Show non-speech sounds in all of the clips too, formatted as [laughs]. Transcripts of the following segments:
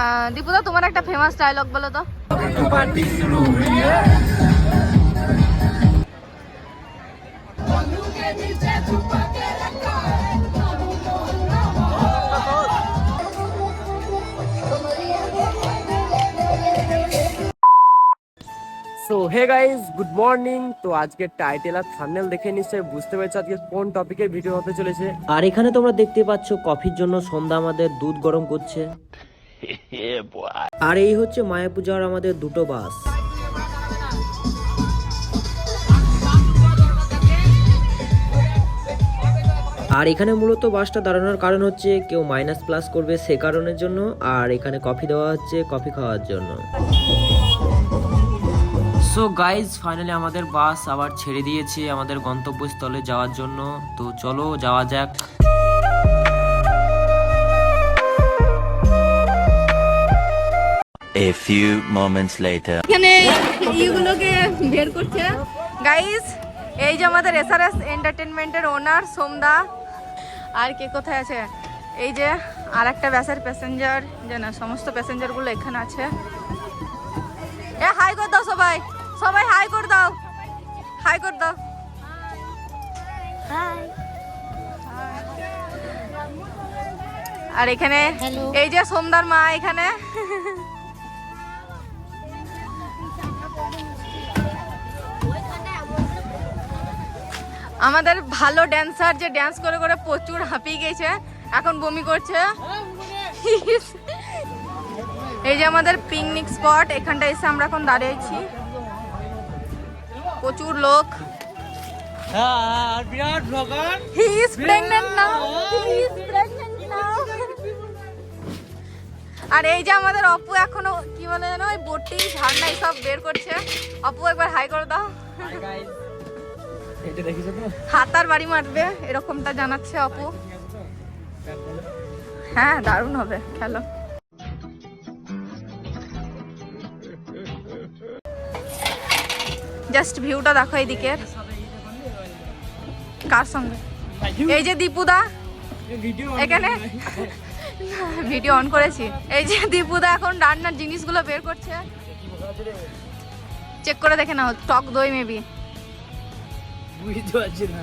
আহ, দীপুদা তোমার একটা famous dialogue বলো তো। So hey guys good morning তো আজকে টাইটেল আর থাম্বনেল দেখে নিশ্চয়ই বুঝতে পেরেছ আজকে কোন টপিকের ভিডিও হতে চলেছে। আর এখানে তোমরা দেখতে পাচ্ছ কফির জন্য সন্ধ্যা আমাদের দুধ গরম করছে। [laughs] আর এই হচ্ছে মায়া পূজার আমাদের দুটো বাস। আর এখানে মূলত বাসটা দাঁড়ানোর কারণ হচ্ছে কেউ মাইনাস প্লাস করবে সে কারণের জন্য, আর এখানে কফি দেওয়া হচ্ছে কফি খাওয়ার জন্য। সো গাইজ ফাইনালি আমাদের বাস আবার ছেড়ে দিয়েছে আমাদের গন্তব্যস্থলে যাওয়ার জন্য। তো চলো যাওয়া যাক। A few moments later. এখানে ইগুলোকে বের করছে। গাইস এই যে আমাদের এসআরএস এন্টারটেনমেন্টের ওনার সোমদা। আর কে কোথায় আছে? এই যে আর একটা ব্যাসের প্যাসেঞ্জার যে না সমস্ত প্যাসেঞ্জারগুলো এখানে আছে। এ হাই করে দাও সবাই। সবাই হাই করে দাও। হাই করে দাও। আর এখানে এই যে সোমদার মা এখানে। আমাদের ভালো ড্যান্সার যে ড্যান্স করে করে প্রচুর হাঁপিয়ে গেছে এখন বমি করছে। এই যে আমাদের পিকনিক স্পট এখানটা এসে আমরা এখন দাঁড়িয়েছি। প্রচুর লোক। now. আর এই যে আমাদের অপু এখনও কি বলে জানো ওই বটি ঝান্ডা সব বের করছে। অপু একবার হাই করে দাও। হাতার বাড়ি মারবে এরকমটা জানাচ্ছে অপু। হ্যাঁ দারুণ হবে খেলো। জাস্ট ভিউটা দেখো এইদিকে কার সঙ্গে? এই যে দীপুদা। এখানে? ভিডিও অন করেছি। এই যে দীপুদা এখন রান্নার জিনিসগুলো বের করছে। চেক করে দেখে নাও টক দই মেবি বুঝতে পারছি না।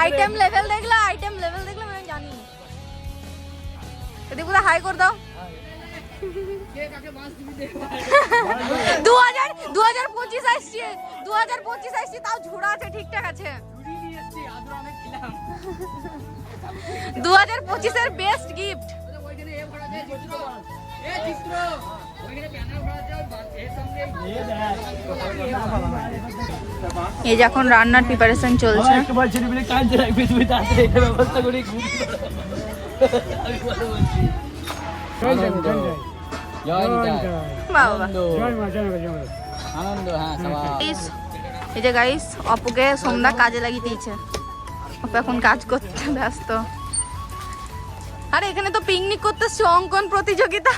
আইটেম লেভেল দেখলে আইটেম লেভেল দেখলে আমি জানি। দীপুদা হাই করে দাও। দু হাজার দু হাজার পঁচিশ আসছে দু হাজার পঁচিশ আসছে তাও ঝোড়া আছে ঠিকঠাক আছে। দু হাজার পঁচিশের বেস্ট গিফট এই যে এখন রান্নার প্রিপারেশন চলছে। এই যে গাইস অপুকে সন্ধ্যা কাজে লাগিয়ে দিয়েছে। অপু এখন কাজ করতে ব্যস্ত। আরে এখানে তো পিকনিক করতে অঙ্কন প্রতিযোগিতা।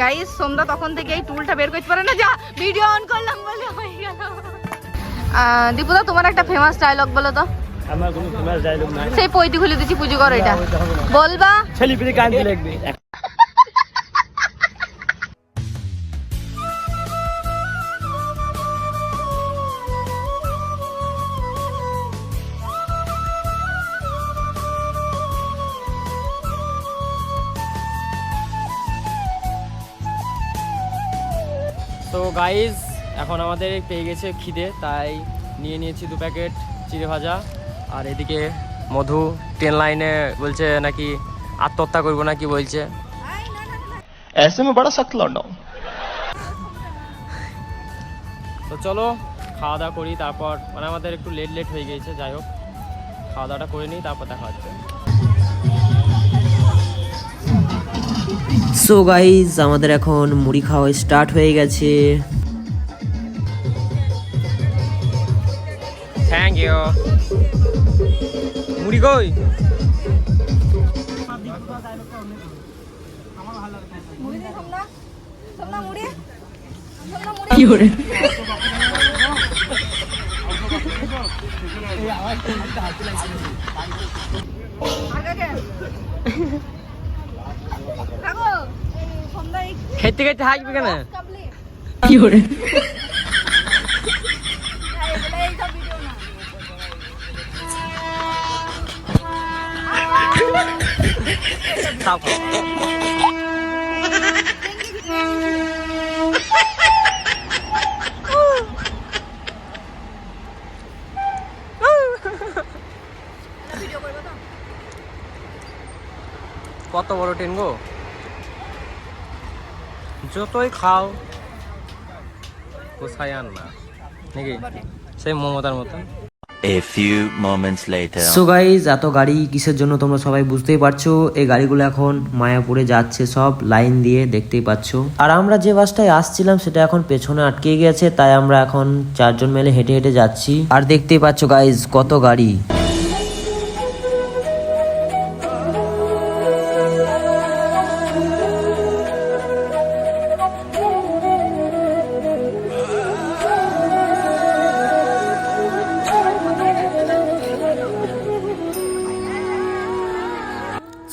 গাইস সন্ধ্যা তখন থেকে এই টুলটা বের করতে পারে না। যা ভিডিও অন করলাম বলে হয়ে গেল। দীপুদা তোমার একটা ফেমাস ডায়লগ বলো তো। আমার কোনো ফেমাস ডায়লগ নাই। সেই পৈতি খুলে দিচ্ছি পুজো করো এটা। বলবা? ছেলে পিলে কাঁদতে লাগবে। গাইজ এখন আমাদের এই পেয়ে গেছে খিদে তাই নিয়ে নিয়েছি দু প্যাকেট চিড়ে ভাজা আর এদিকে মধু ট্রেন লাইনে বলছে নাকি আত্মহত্যা করবো নাকি বলছে ऐसे में बड़ा सख्त लौंडा हूं তো চলো খাওয়া দাওয়া করি তারপর মানে আমাদের একটু লেট লেট হয়ে গিয়েছে যাই হোক খাওয়া দাওয়াটা করে নিই তারপর দেখা হচ্ছে সো গাইজ আমাদের এখন মুড়ি খাওয়া স্টার্ট হয়ে গেছে। থ্যাংক ইউ মুড়ি কই? মুড়ি দে সোমনা সোমনা মুড়ি সোমনা মুড়ি থাকো সন্ধ্যায় খেতে খেতে হাসবে কেন? কি করে? কত বড় ট্রেন গো? যতই খাও কোথায় আন না। নাকি? সেই মমতার মতন। A few moments later. So guys এত গাড়ি কিসের জন্য তোমরা সবাই বুঝতেই পারছ? এই গাড়িগুলো এখন মায়াপুরে যাচ্ছে সব লাইন দিয়ে দেখতেই পাচ্ছো। আর আমরা যে বাসটায় আসছিলাম সেটা এখন পেছনে আটকে গেছে তাই আমরা এখন চারজন মিলে হেঁটে হেঁটে যাচ্ছি। আর দেখতেই পাচ্ছো গাইজ কত গাড়ি।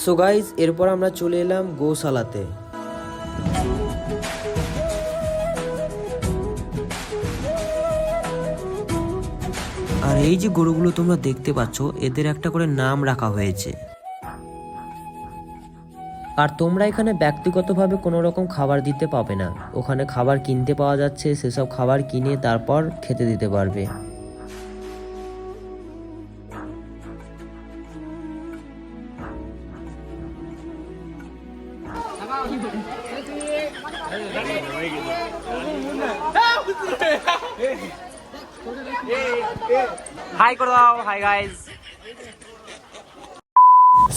সো গাইজ এরপর আমরা চলে এলাম গোশালাতে। আর এই যে গরুগুলো তোমরা দেখতে পাচ্ছ, এদের একটা করে নাম রাখা হয়েছে। আর তোমরা এখানে ব্যক্তিগতভাবে কোনো রকম খাবার দিতে পাবে না। ওখানে খাবার কিনতে পাওয়া যাচ্ছে, সেসব খাবার কিনে তারপর খেতে দিতে পারবে।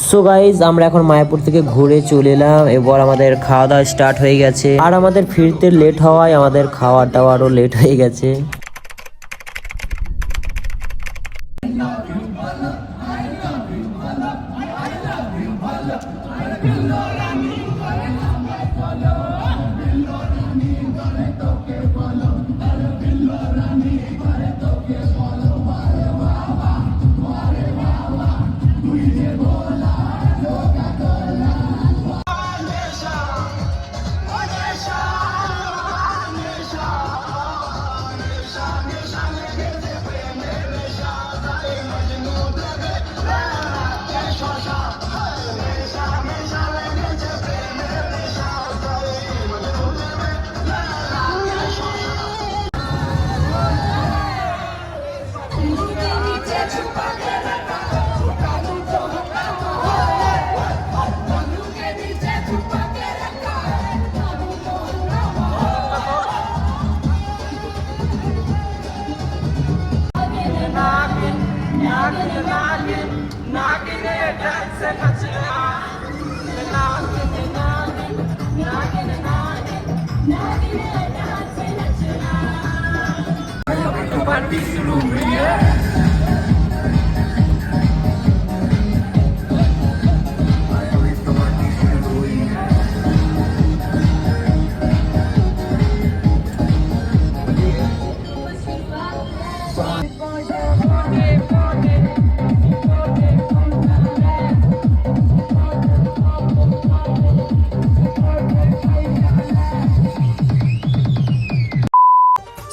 সো গাইজ আমরা এখন মায়াপুর থেকে ঘুরে চলে এলাম। এবার আমাদের খাওয়া দাওয়া স্টার্ট হয়ে গেছে। আর আমাদের ফিরতে লেট হওয়ায় আমাদের খাওয়া দাওয়ারও লেট হয়ে গেছে।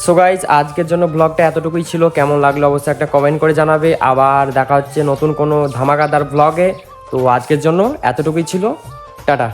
সো গাইজ আজকের জন্য ব্লগটা এতটুকুই ছিল। কেমন লাগল অবশ্যই একটা কমেন্ট করে জানাবে। আবার দেখা হচ্ছে নতুন কোনো ধামাকাদার ব্লগে তো আজকের জন্য এতটুকুই ছিল। টাটা।